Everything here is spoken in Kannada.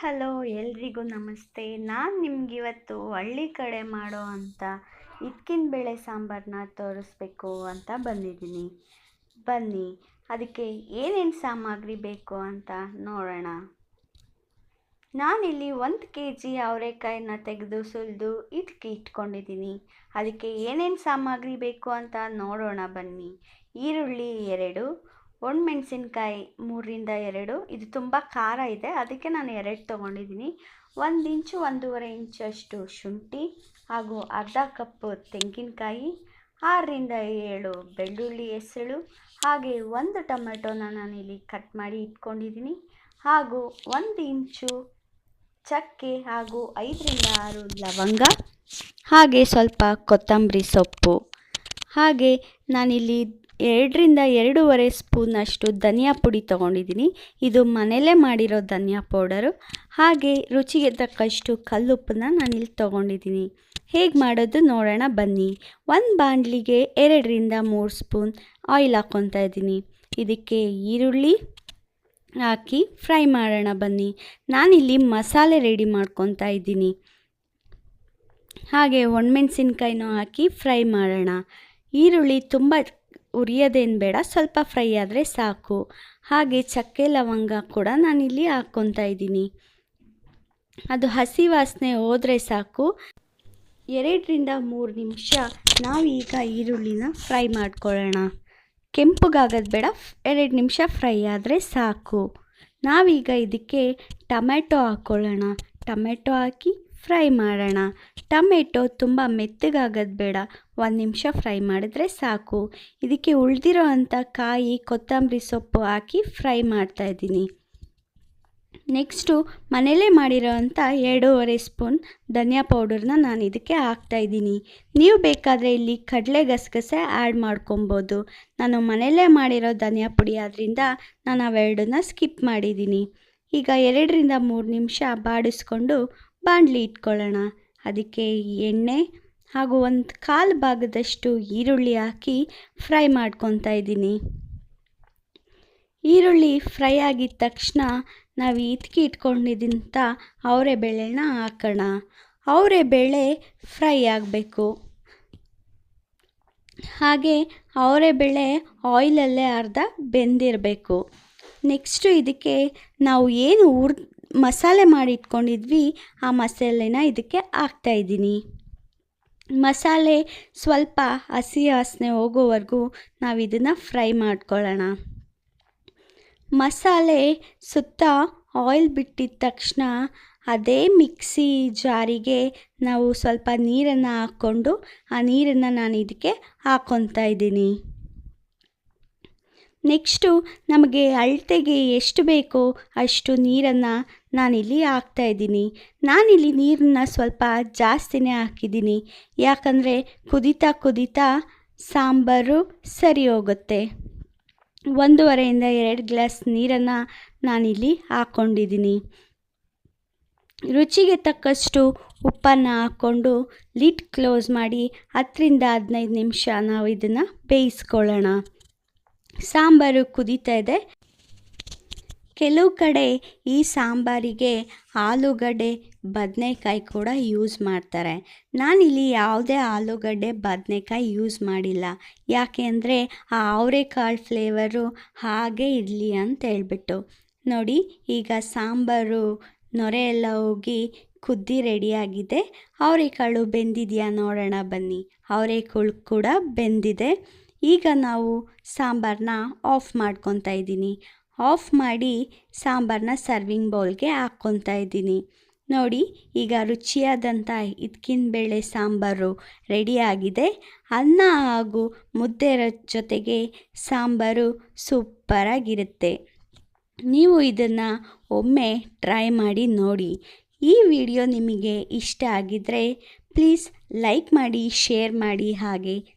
ಹಲೋ, ಎಲ್ರಿಗೂ ನಮಸ್ತೆ. ನಾನು ನಿಮ್ಗಿವತ್ತು ಹಳ್ಳಿ ಕಡೆ ಮಾಡೋ ಅಂಥ ಇದ್ಕಿನ ಬೇಳೆ ಸಾಂಬಾರನ್ನ ತೋರಿಸ್ಬೇಕು ಅಂತ ಬಂದಿದ್ದೀನಿ. ಬನ್ನಿ, ಅದಕ್ಕೆ ಏನೇನು ಸಾಮಗ್ರಿ ಬೇಕು ಅಂತ ನೋಡೋಣ. ನಾನಿಲ್ಲಿ ಒಂದು ಕೆ ಜಿ ಅವರೆಕಾಯಿನ ತೆಗೆದು, ಸುಲಿದು ಇಟ್ಕಿ ಇಟ್ಕೊಂಡಿದ್ದೀನಿ. ಅದಕ್ಕೆ ಏನೇನು ಸಾಮಗ್ರಿ ಬೇಕು ಅಂತ ನೋಡೋಣ ಬನ್ನಿ. ಈರುಳ್ಳಿ ಎರಡು ಒಣಮೆಣಸಿನ್ಕಾಯಿ ಮೂರರಿಂದ ಎರಡು. ಇದು ತುಂಬ ಖಾರ ಇದೆ. ಅದಕ್ಕೆ ನಾನು ಎರಡು ತೊಗೊಂಡಿದ್ದೀನಿ. ಒಂದು ಇಂಚು, ಒಂದೂವರೆ ಇಂಚಷ್ಟು ಶುಂಠಿ ಹಾಗೂ ಅರ್ಧ ಕಪ್ ತೆಂಗಿನಕಾಯಿ, ಆರರಿಂದ ಏಳು ಬೆಳ್ಳುಳ್ಳಿ ಹೆಸಳು ಹಾಗೆ ಒಂದು ಟೊಮೆಟೊನ ನಾನಿಲ್ಲಿ ಕಟ್ ಮಾಡಿ ಇಟ್ಕೊಂಡಿದ್ದೀನಿ. ಹಾಗೂ ಒಂದು ಇಂಚು ಚಕ್ಕೆ ಹಾಗೂ ಐದರಿಂದ ಆರು ಲವಂಗ ಹಾಗೆ ಸ್ವಲ್ಪ ಕೊತ್ತಂಬರಿ ಸೊಪ್ಪು. ಹಾಗೆ ನಾನಿಲ್ಲಿ ಎರಡರಿಂದ ಎರಡೂವರೆ ಸ್ಪೂನಷ್ಟು ಧನಿಯಾ ಪುಡಿ ತೊಗೊಂಡಿದ್ದೀನಿ. ಇದು ಮನೆಯಲ್ಲೇ ಮಾಡಿರೋ ಧನಿಯಾ ಪೌಡರು. ಹಾಗೆ ರುಚಿಗೆ ತಕ್ಕಷ್ಟು ಕಲ್ಲುಪ್ಪನ್ನ ನಾನಿಲ್ಲಿ ತೊಗೊಂಡಿದ್ದೀನಿ. ಹೇಗೆ ಮಾಡೋದು ನೋಡೋಣ ಬನ್ನಿ. ಒಂದು ಬಾಂಡ್ಲಿಗೆ ಎರಡರಿಂದ ಮೂರು ಸ್ಪೂನ್ ಆಯಿಲ್ ಹಾಕ್ಕೊತಾ ಇದ್ದೀನಿ. ಇದಕ್ಕೆ ಈರುಳ್ಳಿ ಹಾಕಿ ಫ್ರೈ ಮಾಡೋಣ ಬನ್ನಿ. ನಾನಿಲ್ಲಿ ಮಸಾಲೆ ರೆಡಿ ಮಾಡ್ಕೊತಾ ಇದ್ದೀನಿ. ಹಾಗೆ ಒಣಮೆಣಸಿನ್ಕಾಯಿನೂ ಹಾಕಿ ಫ್ರೈ ಮಾಡೋಣ. ಈರುಳ್ಳಿ ತುಂಬ ಉರಿಯೋದೇನು ಬೇಡ, ಸ್ವಲ್ಪ ಫ್ರೈ ಆದರೆ ಸಾಕು. ಹಾಗೆ ಚಕ್ಕೆ ಲವಂಗ ಕೂಡ ನಾನಿಲ್ಲಿ ಹಾಕ್ಕೊತಾ ಇದ್ದೀನಿ. ಅದು ಹಸಿ ವಾಸನೆ ಹೋದರೆ ಸಾಕು. ಎರಡರಿಂದ ಮೂರು ನಿಮಿಷ ನಾವೀಗ ಈರುಳ್ಳಿನ ಫ್ರೈ ಮಾಡ್ಕೊಳ್ಳೋಣ. ಕೆಂಪುಗಾಗೋದು ಬೇಡ ಎರಡು ನಿಮಿಷ ಫ್ರೈ ಆದರೆ ಸಾಕು. ನಾವೀಗ ಇದಕ್ಕೆ ಟೊಮೆಟೊ ಹಾಕ್ಕೊಳ್ಳೋಣ. ಟೊಮೆಟೊ ಹಾಕಿ ಫ್ರೈ ಮಾಡೋಣ. ಟೊಮೆಟೊ ತುಂಬ ಮೆತ್ತಗಾಗೋದು ಬೇಡ. ಒಂದು ನಿಮಿಷ ಫ್ರೈ ಮಾಡಿದ್ರೆ ಸಾಕು. ಇದಕ್ಕೆ ಉಳಿದಿರೋ ಅಂಥ ಕಾಯಿ, ಕೊತ್ತಂಬರಿ ಸೊಪ್ಪು ಹಾಕಿ ಫ್ರೈ ಮಾಡ್ತಾಯಿದ್ದೀನಿ ನೆಕ್ಸ್ಟು ಮನೇಲೇ ಮಾಡಿರೋ ಅಂಥ ಎರಡೂವರೆ ಸ್ಪೂನ್ ಧನಿಯಾ ಪೌಡರ್ನ ನಾನು ಇದಕ್ಕೆ ಹಾಕ್ತಾಯಿದ್ದೀನಿ ನೀವು ಬೇಕಾದರೆ ಇಲ್ಲಿ ಕಡಲೆ ಗಸಗಸೆ ಆ್ಯಡ್ ಮಾಡ್ಕೊಬೋದು. ನಾನು ಮನೆಯಲ್ಲೇ ಮಾಡಿರೋ ಧನಿಯಾ ಪುಡಿ ಆದ್ದರಿಂದ ನಾನು ಅವೆರಡನ್ನ ಸ್ಕಿಪ್ ಮಾಡಿದ್ದೀನಿ. ಈಗ ಎರಡರಿಂದ ಮೂರು ನಿಮಿಷ ಬಾಡಿಸ್ಕೊಂಡು ಬಾಣಲಿ ಇಟ್ಕೊಳ್ಳೋಣ. ಅದಕ್ಕೆ ಎಣ್ಣೆ ಹಾಗೂ ಒಂದು ಕಾಲು ಭಾಗದಷ್ಟು ಈರುಳ್ಳಿ ಹಾಕಿ ಫ್ರೈ ಮಾಡ್ಕೊತಾ ಇದ್ದೀನಿ. ಈರುಳ್ಳಿ ಫ್ರೈ ಆಗಿದ ತಕ್ಷಣ ನಾವು ಇದ್ಕಿ ಇಟ್ಕೊಂಡಿದ್ದಂತ ಅವರೆ ಬೇಳೆನ ಹಾಕೋಣ. ಅವರೆ ಬೇಳೆ ಫ್ರೈ ಆಗಬೇಕು. ಹಾಗೆ ಅವರೆ ಬೇಳೆ ಆಯಿಲಲ್ಲೇ ಅರ್ಧ ಬೆಂದಿರಬೇಕು. ನೆಕ್ಸ್ಟು ಇದಕ್ಕೆ ನಾವು ಏನು ಉರ್ ಮಸಾಲೆ ಮಾಡಿಟ್ಕೊಂಡಿದ್ವಿ ಆ ಮಸಾಲೆನ ಇದಕ್ಕೆ ಹಾಕ್ತಾಯಿದ್ದೀನಿ ಮಸಾಲೆ ಸ್ವಲ್ಪ ಹಸಿ ವಾಸನೆ ಹೋಗೋವರೆಗೂ ನಾವು ಇದನ್ನು ಫ್ರೈ ಮಾಡ್ಕೊಳ್ಳೋಣ. ಮಸಾಲೆ ಸುತ್ತ ಆಯಿಲ್ ಬಿಟ್ಟಿದ ತಕ್ಷಣ ಅದೇ ಮಿಕ್ಸಿ ಜಾರಿಗೆ ನಾವು ಸ್ವಲ್ಪ ನೀರನ್ನು ಹಾಕ್ಕೊಂಡು ಆ ನೀರನ್ನು ನಾನು ಇದಕ್ಕೆ ಹಾಕ್ಕೊತಾ ಇದ್ದೀನಿ. ನೆಕ್ಸ್ಟು ನಮಗೆ ಅಳತೆಗೆ ಎಷ್ಟು ಬೇಕೋ ಅಷ್ಟು ನೀರನ್ನು ನಾನಿಲ್ಲಿ ಹಾಕ್ತಾಯಿದ್ದೀನಿ ನಾನಿಲ್ಲಿ ನೀರನ್ನು ಸ್ವಲ್ಪ ಜಾಸ್ತಿನೇ ಹಾಕಿದ್ದೀನಿ. ಯಾಕಂದರೆ ಕುದಿತಾ ಕುದೀತಾ ಸಾಂಬಾರು ಸರಿ ಹೋಗುತ್ತೆ. ಒಂದೂವರೆಯಿಂದ ಎರಡು ಗ್ಲಾಸ್ ನೀರನ್ನು ನಾನಿಲ್ಲಿ ಹಾಕ್ಕೊಂಡಿದ್ದೀನಿ. ರುಚಿಗೆ ತಕ್ಕಷ್ಟು ಉಪ್ಪನ್ನು ಹಾಕ್ಕೊಂಡು ಲಿಡ್ ಕ್ಲೋಸ್ ಮಾಡಿ ಹತ್ತರಿಂದ ಹದಿನೈದು ನಿಮಿಷ ನಾವು ಇದನ್ನು ಬೇಯಿಸ್ಕೊಳ್ಳೋಣ. ಸಾಂಬಾರು ಕುದೀತಾ ಇದೆ. ಕೆಲವು ಕಡೆ ಈ ಸಾಂಬಾರಿಗೆ ಆಲೂಗಡ್ಡೆ ಬದನೆಕಾಯಿ ಕೂಡ ಯೂಸ್ ಮಾಡ್ತಾರೆ. ನಾನಿಲ್ಲಿ ಯಾವುದೇ ಆಲೂಗಡ್ಡೆ ಬದನೆಕಾಯಿ ಯೂಸ್ ಮಾಡಿಲ್ಲ. ಯಾಕೆ ಅಂದರೆ ಆ ಅವರೆಕಾಳು ಫ್ಲೇವರು ಹಾಗೆ ಇರಲಿ ಅಂತ ಹೇಳ್ಬಿಟ್ಟು. ನೋಡಿ, ಈಗ ಸಾಂಬಾರು ನೊರೆ ಎಲ್ಲ ಹೋಗಿ ಕುದ್ದಿ ರೆಡಿಯಾಗಿದೆ ಅವರೆಕಾಳು ಬೆಂದಿದೆಯಾ ನೋಡೋಣ ಬನ್ನಿ. ಅವರೆಕಾಳು ಕೂಡ ಬೆಂದಿದೆ. ಈಗ ನಾವು ಸಾಂಬಾರನ್ನ ಆಫ್ ಮಾಡ್ಕೊತಾ ಇದ್ದೀನಿ. ಆಫ್ ಮಾಡಿ ಸಾಂಬಾರನ್ನ ಸರ್ವಿಂಗ್ ಬೌಲ್ಗೆ ಹಾಕ್ಕೊತಾ ಇದ್ದೀನಿ. ನೋಡಿ, ಈಗ ರುಚಿಯಾದಂಥ ಇದಕ್ಕಿನ ಬೇಳೆ ಸಾಂಬಾರು ರೆಡಿಯಾಗಿದೆ ಅನ್ನ ಹಾಗೂ ಮುದ್ದೆ ಜೊತೆಗೆ ಸಾಂಬಾರು ಸೂಪರಾಗಿರುತ್ತೆ. ನೀವು ಇದನ್ನು ಒಮ್ಮೆ ಟ್ರೈ ಮಾಡಿ ನೋಡಿ. ಈ ವಿಡಿಯೋ ನಿಮಗೆ ಇಷ್ಟ ಆಗಿದ್ದರೆ ಪ್ಲೀಸ್ ಲೈಕ್ ಮಾಡಿ, ಶೇರ್ ಮಾಡಿ ಹಾಗೆ